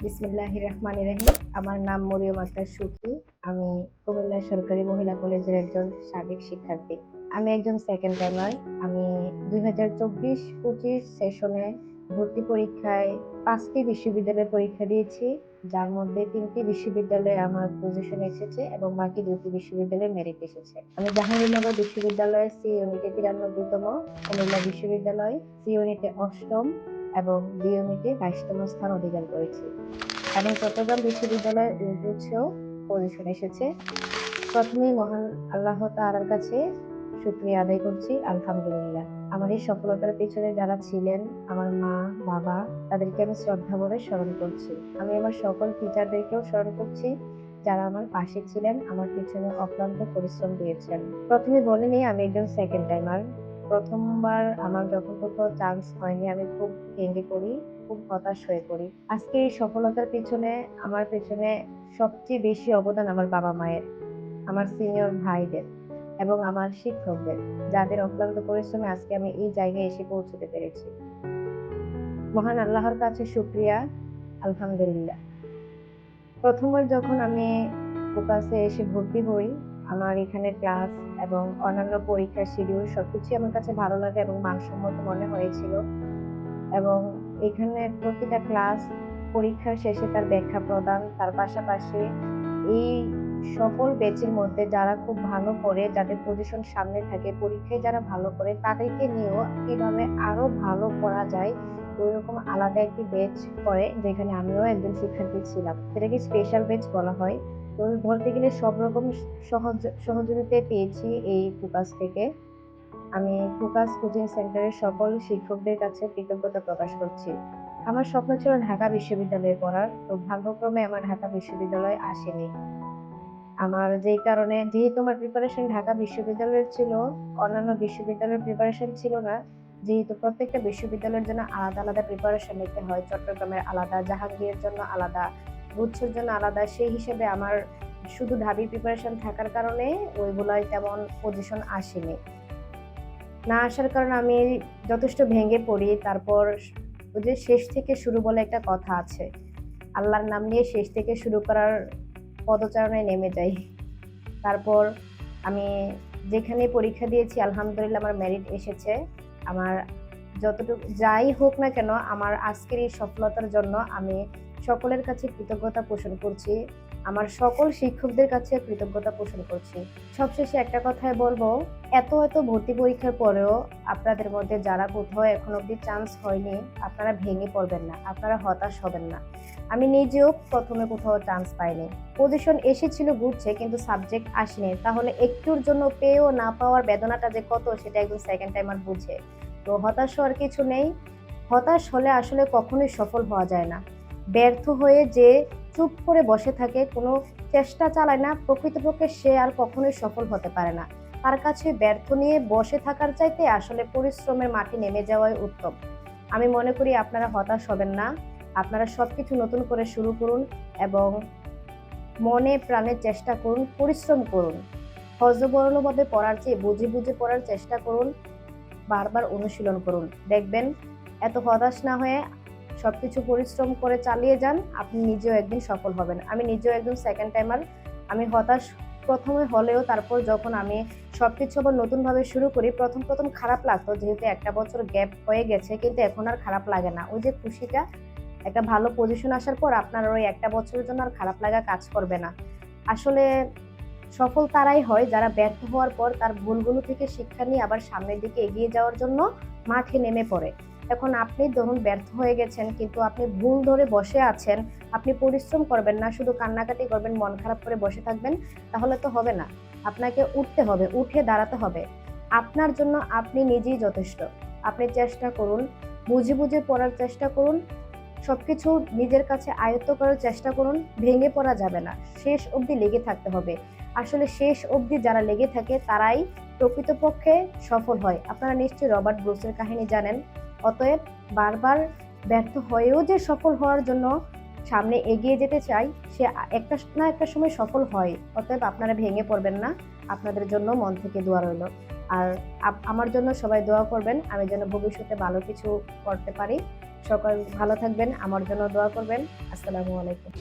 বিসমিল্লাহ রহমান রহিম। আমার নাম মরিয়ম আক্তার সুখী আমি কুমিল্লা সরকারি মহিলা কলেজের একজন সাবেক শিক্ষার্থী। আমি একজন সেকেন্ড টাইমার আমি দুই হাজার চব্বিশ পঁচিশ সেশনে ভর্তি পরীক্ষায় পাঁচটি বিশ্ববিদ্যালয়ের পরীক্ষা দিয়েছি। যার মধ্যে তিনটি বিশ্ববিদ্যালয়ে আমার পজিশন এসেছে এবং বাকি দুটি বিশ্ববিদ্যালয়ে মেরিট এসেছে। আমি জাহাঙ্গীরনগর বিশ্ববিদ্যালয়ে সি ইউনিটে তিরানব্বইতম, কুমিল্লা বিশ্ববিদ্যালয় সি ইউনিটে অষ্টম এবং বি ইউনিটে বাইশতম স্থান অধিকার করেছি। এবং চট্টগ্রাম বিশ্ববিদ্যালয়ের ইউটিউবেও পজিশন এসেছে। প্রথমেই মহান আল্লাহ তাআলার কাছে শুকরিয়া আদায় করছি, আলহামদুলিল্লাহ। আমার এই সফলতার পেছনে যারা ছিলেন, আমার মা, বাবা, তাদেরকে আমি শ্রদ্ধা ভরে স্মরণ করছি। আমি আমার সকল টিচারদেরকেও স্মরণ করছি, যারা আমার পাশে ছিলেন, আমার পিছনে অক্লান্ত পরিশ্রম দিয়েছেন। প্রথমে বলে নিই, আমি একজন সেকেন্ড টাইমার প্রথমবার আমার যখন কোথাও চান্স হয়নি, আমি খুব ভেঙে পড়ি, খুব হতাশ হয়ে পড়ি। আজকে এই সফলতার পিছনে, আমার পেছনে সবচেয়ে বেশি অবদান আমার বাবা মায়ের, আমার সিনিয়র ভাইদের এবং আমার শিক্ষকদের, যাদের অক্লান্ত পরিশ্রমে আজকে আমি এই জায়গায় এসে পৌঁছতে পেরেছি। মহান আল্লাহর কাছে শুক্রিয়া, আলহামদুলিল্লাহ। প্রথমবার যখন আমি ফোকাসে এসে ভর্তি হই, আমার এখানে ক্লাস এবং অন্যান্য পরীক্ষার শিডিউল সবকিছু আমার কাছে ভালো লাগে এবং মানসম্মত মনে হয়েছিল। এবং এখানে প্রতিটা ক্লাস পরীক্ষার শেষে তার ব্যাখ্যা প্রদান, তার পাশাপাশি এই সকল ব্যাচের মধ্যে যারা খুব ভালো করে, যাদের পজিশন সামনে থাকে, পরীক্ষায় যারা ভালো করে, তাদেরকে নিয়েও কীভাবে আরও ভালো করা যায়, ওই রকম আলাদা একটি বেচ করে, যেখানে আমিও একজন শিক্ষার্থী ছিলাম। সেটাকে স্পেশাল বেচ বলা হয়। তো বলতে গেলে সব রকম সহযোগিতা পেয়েছি এই ফোকাস থেকে। আমি ফোকাস কোচিং সেন্টারের সকল শিক্ষকদের কাছে কৃতজ্ঞতা প্রকাশ করছি। আমার স্বপ্ন ছিল ঢাকা বিশ্ববিদ্যালয়ে পড়ার, তো ভাগ্যক্রমে আমার ঢাকা বিশ্ববিদ্যালয় আসেনি। আমার যেই কারণে, যেহেতু আমার প্রিপারেশন ঢাকা বিশ্ববিদ্যালয়ের ছিল, অন্যান্য বিশ্ববিদ্যালয়ের প্রিপারেশন ছিল না, যেহেতু প্রত্যেকটা বিশ্ববিদ্যালয়ের জন্য আলাদা আলাদা প্রিপারেশন নিতে হয়, চট্টগ্রামের আলাদা, জাহাঙ্গীরের জন্য আলাদা গুচ্ছের জন্য আলাদা। সেই হিসেবে আমার শুধু ঢাবি প্রিপারেশন থাকার কারণে ওইগুলোয় তেমন পজিশন আসেনি। না আসার কারণে আমি যথেষ্ট ভেঙে পড়ি। তারপর ওই যে শেষ থেকে শুরু বলে একটা কথা আছে। আল্লাহর নাম নিয়ে শেষ থেকে শুরু করার পদচারণায় নেমে যাই। তারপর আমি যেখানে পরীক্ষা দিয়েছি, আলহামদুলিল্লাহ আমার মেরিট এসেছে। আমার যতটুকু, যাই হোক না কেন, আমার আজকের এই সফলতার জন্য আমি সকলের কাছে কৃতজ্ঞতা পোষণ করছি। আমার সকল শিক্ষকদের কাছে কৃতজ্ঞতা পোষণ করছি। সবশেষে একটা কথাই বলব, এত এত ভর্তি পরীক্ষার পরেও আপনাদের মধ্যে যারা কোথাও এখন অব্দি চান্স হয়নি, আপনারা ভেঙে পড়বেন না, আপনারা হতাশ হবেন না। আমি নিজেও প্রথমে কোথাও চান্স পাইনি। পজিশন এসেছিল ঘুরছে, কিন্তু সাবজেক্ট আসেনি। তাহলে একটুর জন্য পেয়েও না পাওয়ার বেদনাটা যে কত, সেটা একদম সেকেন্ড টাইমার বুঝে। তো হতাশ হওয়ার কিছু নেই। হতাশ হলে আসলে কখনোই সফল হওয়া যায় না। ব্যর্থ হয়ে যে চুপ করে বসে থাকে, কোনো চেষ্টা চালায় না, প্রকৃতপক্ষে সে আর কখনোই সফল হতে পারে না। তার কাছে ব্যর্থ নিয়ে বসে থাকার চাইতে আসলে পরিশ্রমের মাটি নেমে যাওয়াই উত্তম। আমি মনে করি আপনারা হতাশ হবেন না। আপনারা সবকিছু নতুন করে শুরু করুন এবং মনে প্রাণে চেষ্টা করুন, পরিশ্রম করুন। হজবরলভাবে পড়ার চেয়ে বুঝে বুঝে পড়ার চেষ্টা করুন, বারবার অনুশীলন করুন। দেখবেন, এত হতাশ না হয়ে সবকিছু পরিশ্রম করে চালিয়ে যান, আপনি নিজেও একদিন সফল হবেন। আমি নিজেও একজন সেকেন্ড টাইমার আমি হতাশ প্রথমে হলেও তারপর যখন আমি সবকিছু আবার নতুনভাবে শুরু করি, প্রথম প্রথম খারাপ লাগতো যেহেতু একটা বছর গ্যাপ হয়ে গেছে, কিন্তু এখন আর খারাপ লাগে না। ওই যে খুশিটা, একটা ভালো পজিশন আসার পর আপনার ওই একটা বছরের জন্য আর খারাপ লাগা কাজ করবে না। আসলে সফল তারাই হয়, যারা ব্যর্থ হওয়ার পর তার ভুলগুলো থেকে শিক্ষা নিয়ে আবার সামনের দিকে এগিয়ে যাওয়ার জন্য মাঠে নেমে পড়ে। এখন আপনি ধরুন ব্যর্থ হয়ে গেছেন, কিন্তু আপনি ভুল ধরে বসে আছেন, আপনি পরিশ্রম করবেন না, শুধু কান্নাকাটি করবেন, মন খারাপ করে বসে থাকবেন, তাহলে তো হবে না। আপনাকে উঠতে হবে, উঠে দাঁড়াতে হবে। আপনার জন্য আপনি নিজেই যথেষ্ট। আপনি চেষ্টা করুন, বুঝে বুঝে পড়ার চেষ্টা করুন, সবকিছু নিজের কাছে আয়ত্ত করার চেষ্টা করুন, ভেঙে পড়া যাবে না। শেষ অবধি লেগে থাকতে হবে। আসলে শেষ অবধি যারা লেগে থাকে, তারাই প্রকৃতপক্ষে সফল হয়। আপনারা নিশ্চয়ই রবার্ট ব্রুসের কাহিনী জানেন। অতএব বারবার ব্যর্থ হয়েও যে সফল হওয়ার জন্য সামনে এগিয়ে যেতে চাই, সে একটা না একটা সময় সফল হয়। অতএব আপনারা ভেঙে পড়বেন না। আপনাদের জন্য মন থেকে দোয়া রইল। আর আমার জন্য সবাই দোয়া করবেন। আমি যেন ভবিষ্যতে ভালো কিছু করতে পারি। সকল ভালো থাকবেন। আমার জন্য দোয়া করবেন। আসসালামু আলাইকুম।